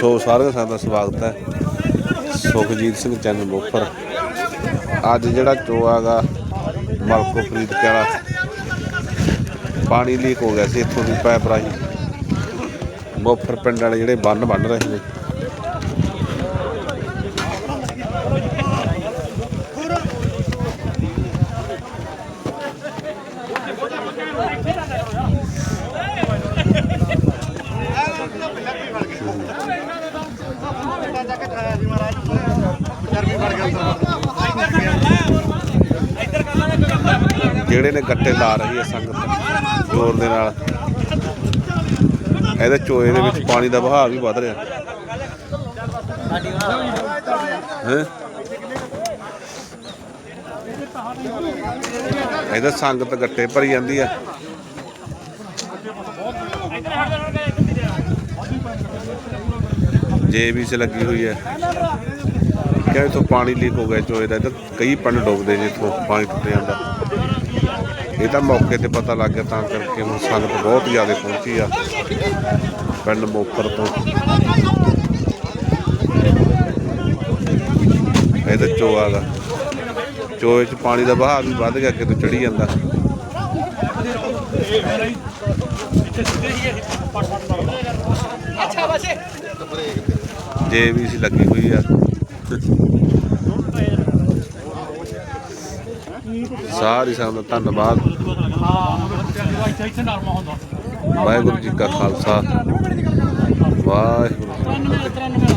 ਸੋ ਸਾਰਿਆਂ ਦਾ ਸਵਾਗਤ ਹੈ। ਸੁਖਜੀਤ ਸਿੰਘ ਚੈਨਲ ਬੋਫਰ ਅੱਜ ਜਿਹੜਾ ਚੋਆਗਾ ਮਲਕੋ ਫਰੀਦ ਕੇ ਵਾਲਾ। ਪਾਣੀ ਲੀਕ ਹੋ ਗਿਆ ਸੀ ਇੱਥੋਂ ਦੀ ਪਾਈਪ ਰਾਹੀਂ। ਬੋਫਰ ਪਿੰਡ ਵਾਲੇ ਜਿਹੜੇ ਬੰਨ ਬੰਨ ਰਹੇ ਨੇ। ਜਿਹੜੇ ਨੇ ਗੱਟੇ ਲਾ ਰਹੀ ਹੈ ਸੰਗਤ ਜ਼ੋਰ ਦੇ ਨਾਲ। ਇਹਦੇ ਚੋਏ ਦੇ ਵਿੱਚ ਪਾਣੀ ਦਾ ਵਹਾਅ ਵੀ ਵੱਧ ਰਿਹਾ। ਹੈ? ਇਹਦਾ ਸੰਗਤ ਗੱਟੇ ਭਰੀ ਜਾਂਦੀ ਆ। ਜੇਬੀਸ ਲੱਗੀ ਹੋਈ ਹੈ। ਕਿਹਾ ਇਥੋਂ ਪਾਣੀ ਲੀਕ ਹੋ ਗਿਆ ਚੋਏ ਦਾ ਇੱਧਰ ਕਈ ਪਿੰਡ ਡੁੱਬਦੇ ਨੇ ਇਥੋਂ ਪਾਣੀ ਟੁੱਟ ਜਾਂਦਾ। ਇਹ ਤਾਂ ਮੌਕੇ ਤੇ ਪਤਾ ਲੱਗ ਗਿਆ ਤਾਂ ਕਰਕੇ ਹੁਣ ਸੰਗਤ ਬਹੁਤ ਜ਼ਿਆਦਾ ਪਹੁੰਚੀ ਆ, ਪਿੰਡ ਮੋਪਰ ਤੋਂ। ਇਹਦੇ ਚੋਆ ਦਾ। ਚੋਏ ਚ ਪਾਣੀ ਦਾ ਵਹਾਅ ਵੀ ਵੱਧ ਗਿਆ ਕਿਤੇ ਚੜੀ ਜਾਂਦਾ। ਜੇ ਵੀ ਸੀ ਲੱਗੀ ਹੋਈ ਆ। ਸਾਰੀ ਸੰਗਤ ਦਾ ਧੰਨਵਾਦ। ਵਾਹਿਗੁਰੂ ਜੀ ਕਾ ਖਾਲਸਾ। ਵਾਹਿਗੁਰੂ